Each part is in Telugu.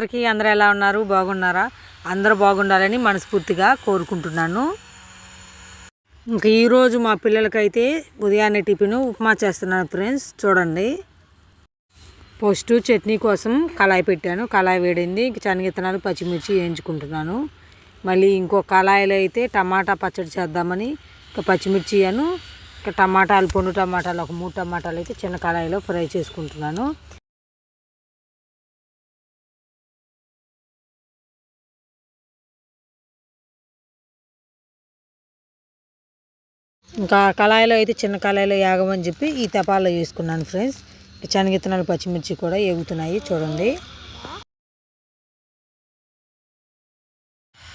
అందరికీ అందరూ ఎలా ఉన్నారు? బాగున్నారా? అందరూ బాగుండాలని మనస్ఫూర్తిగా కోరుకుంటున్నాను. ఇంకా ఈరోజు మా పిల్లలకైతే ఉదయాన్నే టిఫిన్ ఉప్మా చేస్తున్నాను ఫ్రెండ్స్. చూడండి. ఫస్ట్ చట్నీ కోసం కళాయి పెట్టాను. కళాయి వేడింది. ఇంక శనగిత్తనాలు పచ్చిమిర్చి వేయించుకుంటున్నాను. మళ్ళీ ఇంకో కళాయిలో అయితే టమాటా పచ్చడి చేద్దామని ఇంకా పచ్చిమిర్చి అను ఇంకా టమాటాలు పొండు టమాటాలు ఒక మూడు టమాటాలు అయితే చిన్న కళాయిలో ఫ్రై చేసుకుంటున్నాను. ఇంకా కళాయిలో అయితే చిన్న కళాయిలో యాగమని చెప్పి ఈ తపాల్లో వేసుకున్నాను ఫ్రెండ్స్. శనగిత్తనాలు పచ్చిమిర్చి కూడా ఎగుతున్నాయి చూడండి.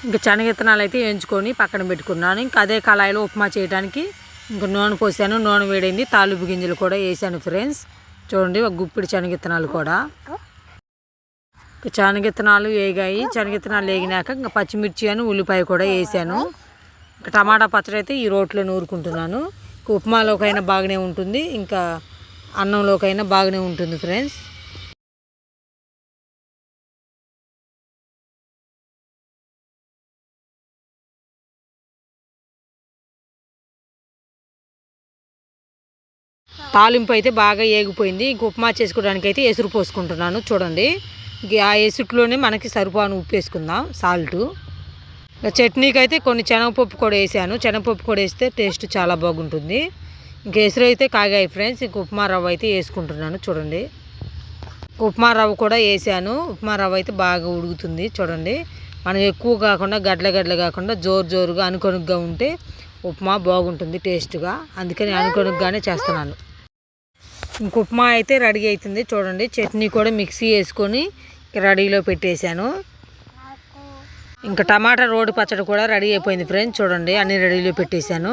ఇంకా శనగిత్తనాలు అయితే వేయించుకొని పక్కన పెట్టుకున్నాను. ఇంకా అదే కళాయిలో ఉప్మా చేయడానికి ఇంకా నూనె పోసాను. నూనె వేడింది. తాలింపు గింజలు కూడా వేసాను ఫ్రెండ్స్. చూడండి ఒక గుప్పిడి శనగిత్తనాలు కూడా. ఇంకా శనగిత్తనాలు వేగాయి. శనగిత్తనాలు వేగినాక ఇంకా పచ్చిమిర్చి అని ఉల్లిపాయ కూడా వేసాను. టమాటా పచ్చడి అయితే ఈ రోట్లో నూరుకుంటున్నాను. ఉప్మాలోకైనా బాగానే ఉంటుంది. ఇంకా అన్నంలోకైనా బాగానే ఉంటుంది ఫ్రెండ్స్. తాలింపు అయితే బాగా ఏగిపోయింది. ఇంక ఉప్మా చేసుకోవడానికి అయితే ఎసురు పోసుకుంటున్నాను. చూడండి. ఆ ఎసురులోనే మనకి సరిపోను ఉప్పు వేసుకుందాం. సాల్టు. చట్నీకి అయితే కొన్ని శనగపప్పు కూడా వేసాను. శనగపప్పు కూడా వేస్తే టేస్ట్ చాలా బాగుంటుంది. ఇంక ఎసురు అయితే కాగాయి ఫ్రెండ్స్. ఇంక ఉప్మా రవ్వ అయితే వేసుకుంటున్నాను. చూడండి. ఉప్మా రవ్వ కూడా వేసాను. ఉప్మా రవ్వ అయితే బాగా ఉడుకుతుంది. చూడండి. మనం ఎక్కువ కాకుండా గడ్ల గడ్ల కాకుండా జోరు జోరుగా అనుకొనుగ్గా ఉంటే ఉప్మా బాగుంటుంది టేస్ట్గా. అందుకని అనుకొనుగ్గానే చేస్తున్నాను. ఇంక ఉప్మా అయితే రెడీ అవుతుంది చూడండి. చట్నీ కూడా మిక్సీ వేసుకొని రెడీలో పెట్టేశాను. ఇంకా టమాటా రోడ్డు పచ్చడి కూడా రెడీ అయిపోయింది ఫ్రెండ్స్ చూడండి అన్ని రెడీలో పెట్టేశాను.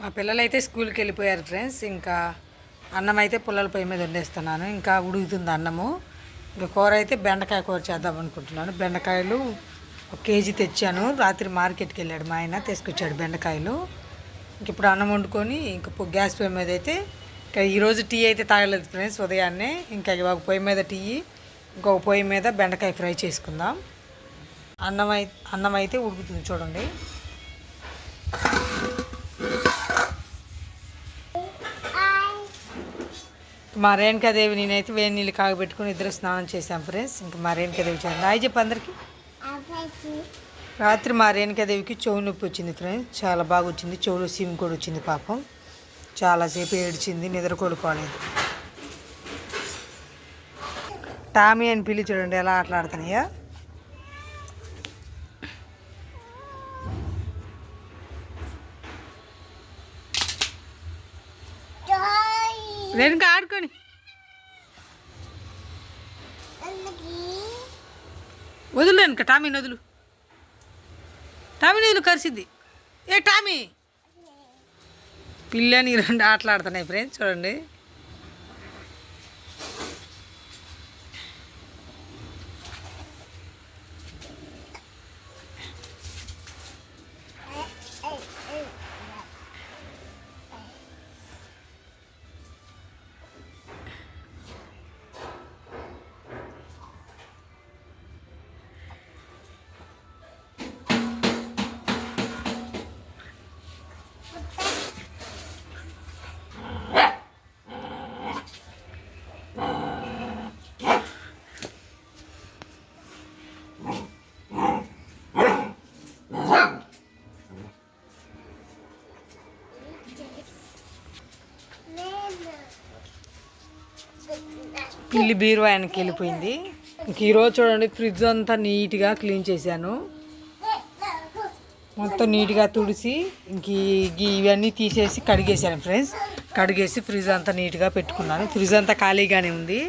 మా పిల్లలు అయితే స్కూల్కి వెళ్ళిపోయారు ఫ్రెండ్స్ ఇంకా అన్నం అయితే పుల్లల పొయ్యి మీద వండేస్తున్నాను. ఇంకా ఉడుకుతుంది అన్నము. ఇంకా కూర అయితే బెండకాయ కూర చేద్దాం అనుకుంటున్నాను. బెండకాయలు ఒక కేజీ తెచ్చాను. రాత్రి మార్కెట్కి వెళ్ళాడు మా ఆయన తీసుకొచ్చాడు బెండకాయలు. ఇంక ఇప్పుడు అన్నం వండుకొని ఇంక గ్యాస్ పొయ్యి మీద అయితే ఇంకా ఈరోజు టీ అయితే తాగలేదు ఫ్రెండ్స్ ఉదయాన్నే. ఇంకా ఒక పొయ్యి మీద టీ ఇంకొక పొయ్యి మీద బెండకాయ ఫ్రై చేసుకుందాం. అన్నం అయి అన్నం అయితే ఉడుకుతుంది చూడండి. మా రేణుకాదేవి నేనైతే వేడి నీళ్ళు కాగబెట్టుకుని ఇద్దరు స్నానం చేశాం ఫ్రెండ్స్. ఇంకా మా రేణుకాదేవి చేయండి. హాయ్ చెప్పు అందరికి. రాత్రి మా రేణుకాదేవికి చెవు నొప్పి వచ్చింది ఫ్రెండ్స్. చాలా బాగా వచ్చింది. చెవులో సీమ్ కూడా వచ్చింది పాపం. చాలాసేపు ఏడ్చింది. నిద్ర కొడుకోలేదు టామీ అని పిల్లి చూడండి ఎలా ఆటలాడుతున్నాయా. వెనుక ఆడుకొని వదులు వెనుక టామీని వదులు. టామీని వదులు కరిసిద్ది. ఏ టామీ! పిల్లని రెండు ఆటలాడుతున్నాయి ఫ్రెండ్స్ చూడండి. పిల్లి బీరువా ఆయనకి వెళ్ళిపోయింది. ఇంక ఈరోజు చూడండి ఫ్రిడ్జ్ అంతా నీట్గా క్లీన్ చేశాను. మొత్తం నీట్గా తుడిసి ఇంక ఇవన్నీ తీసేసి కడిగేసాను ఫ్రెండ్స్. కడిగేసి ఫ్రిడ్జ్ అంతా నీట్గా పెట్టుకున్నాను. ఫ్రిడ్జ్ అంతా ఖాళీగానే ఉంది.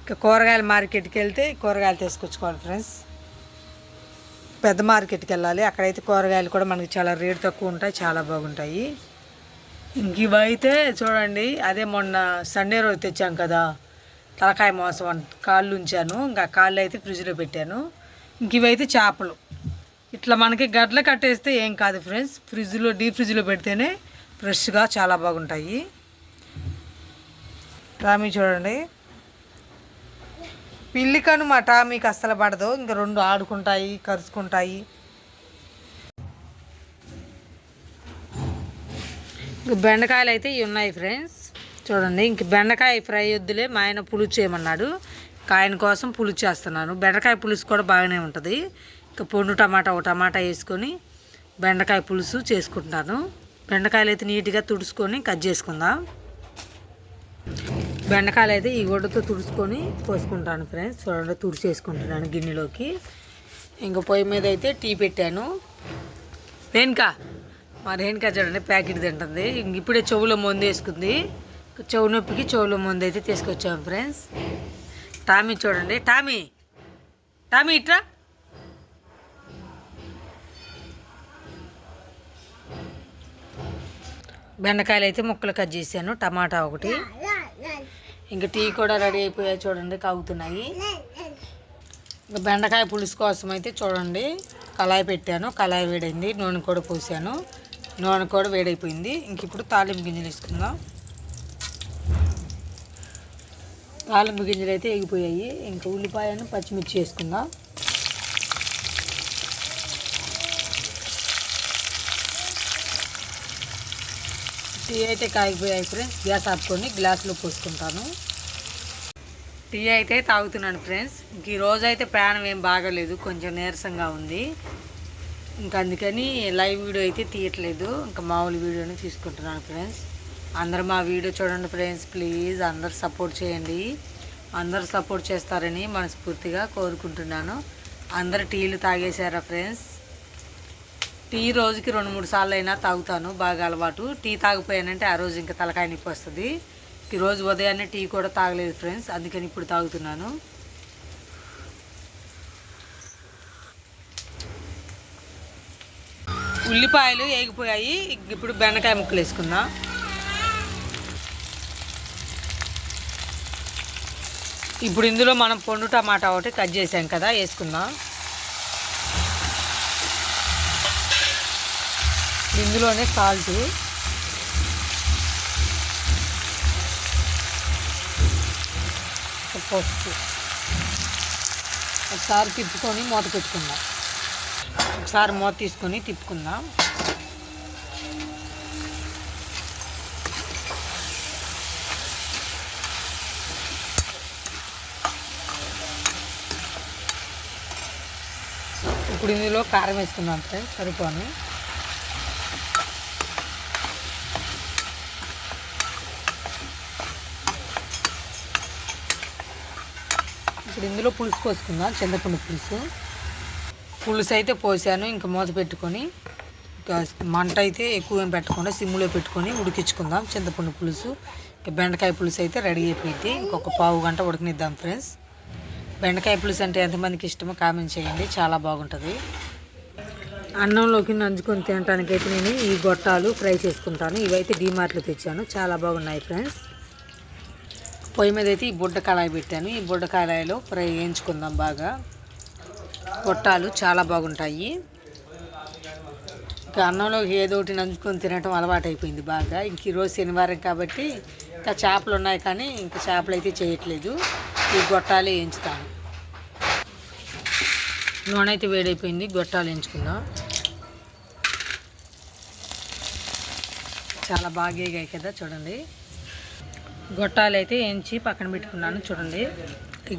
ఇంకా కూరగాయల మార్కెట్కి వెళ్తే కూరగాయలు తీసుకొచ్చుకోవాలి ఫ్రెండ్స్. పెద్ద మార్కెట్కి వెళ్ళాలి. అక్కడైతే కూరగాయలు కూడా మనకి చాలా రేటు తక్కువ ఉంటాయి చాలా బాగుంటాయి. ఇంక ఇవైతే చూడండి అదే మొన్న సండే రోజు తెచ్చాం కదా. తలకాయ మాంసం కాళ్ళు ఉంచాను ఇంకా కాళ్ళు అయితే ఫ్రిడ్జ్లో పెట్టాను. ఇంక ఇవైతే చేపలు. ఇట్లా మనకి గడ్ల కట్టేస్తే ఏం కాదు ఫ్రెండ్స్ ఫ్రిడ్జ్లో డీప్ ఫ్రిడ్జ్లో పెడితేనే ఫ్రెష్గా చాలా బాగుంటాయి. టామీ చూడండి. పిల్లికను మా మీకు అస్సలు పడదు ఇంకా రెండు ఆడుకుంటాయి కరుచుకుంటాయి. బెండకాయలు అయితే ఇవి ఉన్నాయి ఫ్రెండ్స్. చూడండి ఇంక బెండకాయ ఫ్రై వద్దులే మా ఆయన పులుసు చేయమన్నాడు. ఆయన కోసం పులుసు చేస్తున్నాను. బెండకాయ పులుసు కూడా బాగానే ఉంటుంది. ఇంకా పొండు టమాటా ఒక టమాటా వేసుకొని బెండకాయ పులుసు చేసుకుంటాను. బెండకాయలు అయితే నీట్గా తుడుచుకొని కట్ చేసుకుందాం. బెండకాయలు అయితే ఈ గొడ్డతో తుడుచుకొని పోసుకుంటాను ఫ్రెండ్స్. చూడండి తుడిచేసుకుంటున్నాను గిన్నెలోకి. ఇంక పొయ్యి మీద అయితే టీ పెట్టాను. రేణుకా మా రేణుకా చూడండి ప్యాకెట్ తింటుంది. ఇంక ఇప్పుడే చెవులో మందు వేసుకుంది. చెవు నొప్పికి చెవుల మందు అయితే తీసుకొచ్చాం ఫ్రెండ్స్ టామీ చూడండి. టామీ! టామీ ఇట్రా. బెండకాయలు అయితే ముక్కలు కట్ చేశాను. టమాటా ఒకటి. ఇంకా టీ కూడా రెడీ అయిపోయాయి చూడండి కాగుతున్నాయి. ఇంకా బెండకాయ పులుసు కోసం అయితే చూడండి. కళాయి పెట్టాను. కళాయి వేడైంది. నూనె కూడా పోసాను. నూనె కూడా వేడైపోయింది. ఇంక ఇప్పుడు తాలింపు గింజలు వేసుకుందాం. తాలింపు గింజలు అయితే ఎగిపోయాయి ఇంకా ఉల్లిపాయను పచ్చిమిర్చి వేసుకుందాం. టీ అయితే కాగిపోయాయి ఫ్రెండ్స్. గ్యాస్ ఆపుకొని గ్లాసులో పోసుకుంటాను. టీ అయితే తాగుతున్నాను ఫ్రెండ్స్. ఇంక ఈ రోజు అయితే ప్రాణం ఏం బాగలేదు. కొంచెం నీరసంగా ఉంది. ఇంకా అందుకని లైవ్ వీడియో అయితే తీయట్లేదు. ఇంకా మామూలు వీడియోని తీసుకుంటున్నాను ఫ్రెండ్స్. అందరు మా వీడియో చూడండి ఫ్రెండ్స్ ప్లీజ్ అందరు సపోర్ట్ చేయండి. అందరు సపోర్ట్ చేస్తారని మనస్ఫూర్తిగా కోరుకుంటున్నాను. అందరు టీలు తాగేశారా ఫ్రెండ్స్? టీ రోజుకి రెండు మూడు సార్లు అయినా తాగుతాను బాగా అలవాటు. టీ తాగిపోయానంటే ఆ రోజు ఇంకా తలకాయ నొప్పి వస్తుంది. ఈరోజు ఉదయాన్నే టీ కూడా తాగలేదు ఫ్రెండ్స్ అందుకని ఇప్పుడు తాగుతున్నాను. ఉల్లిపాయలు వేగిపోయాయి ఇప్పుడు బెండకాయ ముక్కలు వేసుకుందాం. ఇప్పుడు ఇందులో మనం పొండు టమాటా ఒకటి కట్ చేసాం కదా వేసుకుందాం. ఇందులోనే సాల్ట్. పసుపు. ఒకసారి తిప్పుకొని మూత పెట్టుకుందాం. ఒకసారి మూత తీసుకొని తిప్పుకుందాం. ఇప్పుడు ఇందులో కారం వేసుకుందాం ఫ్రెండ్స్ సరిపోను. ఇప్పుడు ఇందులో పులుసు పోసుకుందాం చింతపండు పులుసు. పులుసు అయితే పోసాను ఇంకా మూత పెట్టుకొని మంట అయితే ఎక్కువ ఏం పెట్టకుండా సిమ్లో పెట్టుకొని ఉడికించుకుందాం చింతపండు పులుసు. ఇంకా బెండకాయ పులుసు అయితే రెడీ అయిపోయింది ఇంకొక పావు గంట ఉడకనిద్దాం ఫ్రెండ్స్. బెండకాయ పులుసు అంటే ఎంతమందికి ఇష్టమో కామెంట్ చేయండి. చాలా బాగుంటుంది. అన్నంలోకి నంచుకొని తినడానికైతే నేను ఈ గొట్టాలు ఫ్రై చేసుకుంటాను. ఇవైతే డీమార్ట్లో తెచ్చాను. చాలా బాగున్నాయి ఫ్రెండ్స్. పొయ్యి మీద అయితే ఈ బుడ్డ కళాయి పెట్టాను. ఈ బుడ్డ కళాయిలో ఫ్రై వేయించుకుందాం బాగా. గొట్టాలు చాలా బాగుంటాయి. ఇంకా అన్నంలో ఏదో ఒకటి నంచుకొని తినటం అలవాటు బాగా. ఇంక ఈరోజు శనివారం కాబట్టి ఇంకా చేపలు ఉన్నాయి కానీ ఇంకా చేపలు అయితే చేయట్లేదు. ఈ గొట్టాలు వేయించుతాను. నూనె అయితే వేడైపోయింది గొట్టాలు ఎంచుకుందాం. చాలా బాగా వేగాయి కదా చూడండి. గొట్టాలు అయితే వేయించి పక్కన పెట్టుకున్నాను చూడండి.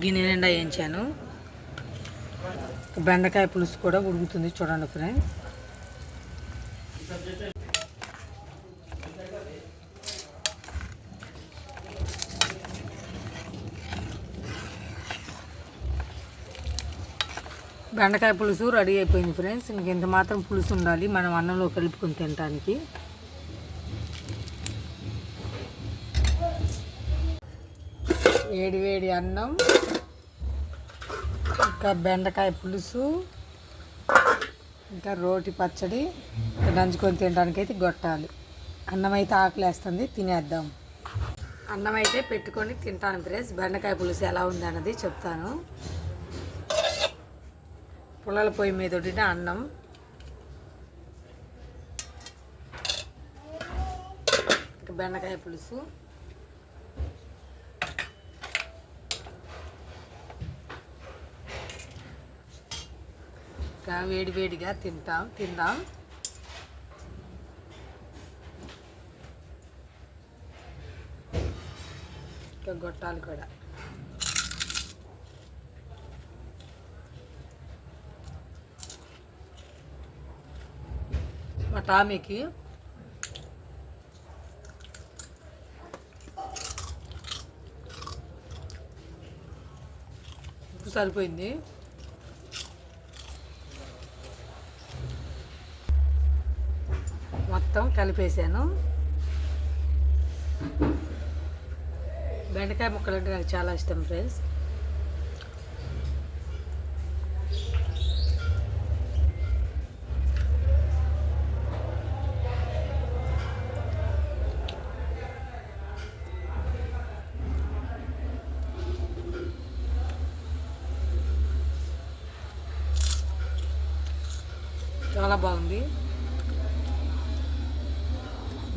గిన్నె నిండా వేయించాను బెండకాయ పులుసు కూడా ఉడుకుతుంది చూడండి ఫ్రెండ్స్. బెండకాయ పులుసు రెడీ అయిపోయింది ఫ్రెండ్స్. ఇంకెంత మాత్రం పులుసు ఉండాలి. మనం అన్నంలో కలుపుకొని తినడానికి వేడి వేడి అన్నం ఇంకా బెండకాయ పులుసు ఇంకా రోటి పచ్చడి నంచుకొని తినడానికి అయితే గొట్టాలి. అన్నం అయితే ఆకలేస్తుంది తినేద్దాం. అన్నం అయితే పెట్టుకొని తింటాను ఫ్రెండ్స్. బెండకాయ పులుసు ఎలా ఉంది అన్నది చెప్తాను. పుల్లల పొయ్యి మీద వండిన అన్నం. ఇంకా బెండకాయ పులుసు. ఇంకా వేడివేడిగా తింటాం తిందాం. ఇంకా గొట్టాలు కూడా. టామీకి. ఉప్పు సరిపోయింది. మొత్తం కలిపేసాను. బెండకాయ ముక్కలు అంటే నాకు చాలా ఇష్టం ఫ్రెండ్స్ చాలా బాగుంది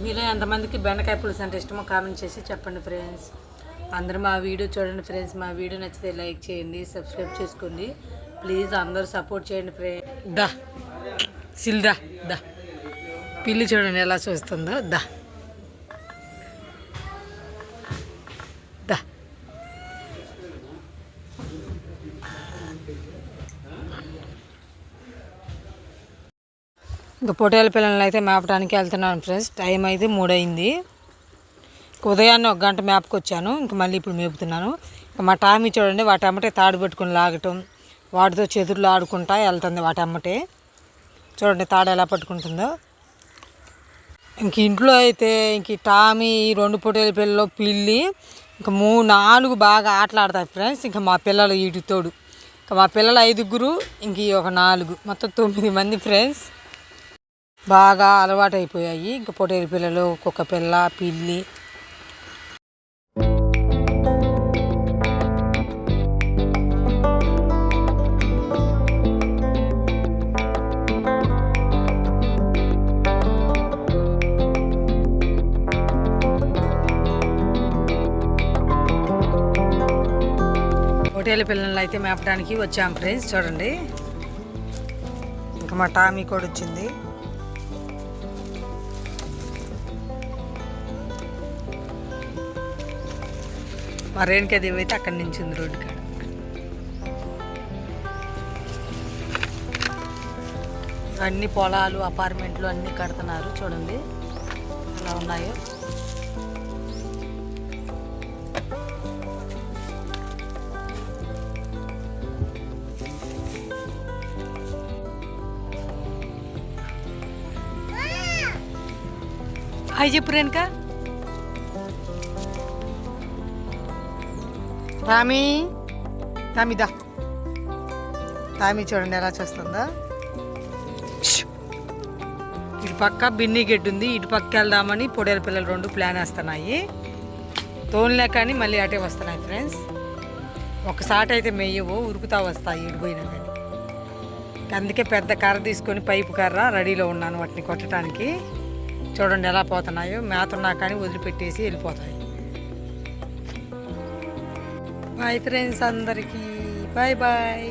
మీలో ఎంతమందికి బెండకాయ పులుసు అంటే ఇష్టమో కామెంట్ చేసి చెప్పండి ఫ్రెండ్స్. అందరూ మా వీడియో చూడండి ఫ్రెండ్స్. మా వీడియో నచ్చితే లైక్ చేయండి సబ్స్క్రైబ్ చేసుకోండి. ప్లీజ్ అందరూ సపోర్ట్ చేయండి ఫ్రెండ్ దా. సిల్దా దా. పిల్లి చూడండి ఎలా చూస్తుందో. దా. ఇంకా పొట్టేల పిల్లల్ని అయితే మేపడానికి వెళ్తున్నాను ఫ్రెండ్స్. టైం అయితే మూడైంది ఉదయాన్నే ఒక గంట మేపకొచ్చాను. ఇంక మళ్ళీ ఇప్పుడు మేపుతున్నాను. ఇంకా మా టామీ చూడండి వాటి అమ్మటే తాడు పెట్టుకుని లాగటం వాటితో చేతుల్లో ఆడుకుంటా వెళ్తుంది వాటి అమ్మటే. చూడండి తాడు ఎలా పట్టుకుంటుందో. ఇంక ఇంట్లో అయితే ఇంక టామీ ఈ రెండు పొట్టేల పిల్లలు పిల్లి ఇంకా మూడు నాలుగు బాగా ఆటలాడతాయి ఫ్రెండ్స్. ఇంకా మా పిల్లలు వీటితోడు. ఇంకా మా పిల్లలు ఐదుగురు ఇంక ఒక నాలుగు. మొత్తం తొమ్మిది మంది ఫ్రెండ్స్. బాగా అలవాటైపోయాయి. ఇంకా పొట్టేలు పిల్లలు కుక్క పిల్ల పిల్లి పొట్టేలు పిల్లలు అయితే మేపడానికి వచ్చాం ఫ్రెండ్స్. చూడండి. ఇంకా మా టామీ కూడా వచ్చింది. మా రేణుకాదేవి అయితే అక్కడి నుంచి ఉంది రోడ్డు కాడ. అన్ని పొలాలు అపార్ట్మెంట్లు అన్నీ కడుతున్నారు చూడండి. ఎలా ఉన్నాయో. హాయ్ చెప్పు రేణుకా. టామీ తామిదా తామి టామీ చూడండి ఎలా చూస్తుందా. ఇటు పక్క బిన్ని గడ్డి ఉంది ఇటు పక్క వెళ్దామని పొడేల పిల్లలు రెండు ప్లాన్ వేస్తున్నాయి. తోన్లే కానీ మళ్ళీ అటే వస్తున్నాయి ఫ్రెండ్స్. ఒకసారి అయితే మెయ్యవు ఉరుకుతా వస్తాయి ఇటు కానీ. అందుకే పెద్ద కర్ర తీసుకొని పైపు కర్ర రెడీలో ఉన్నాను వాటిని కొట్టడానికి. చూడండి ఎలా పోతున్నాయో మేత ఉన్నా కానీ వదిలిపెట్టేసి వెళ్ళిపోతాయి. బాయ్ ఫ్రెండ్స్ అందరికీ. Bye bye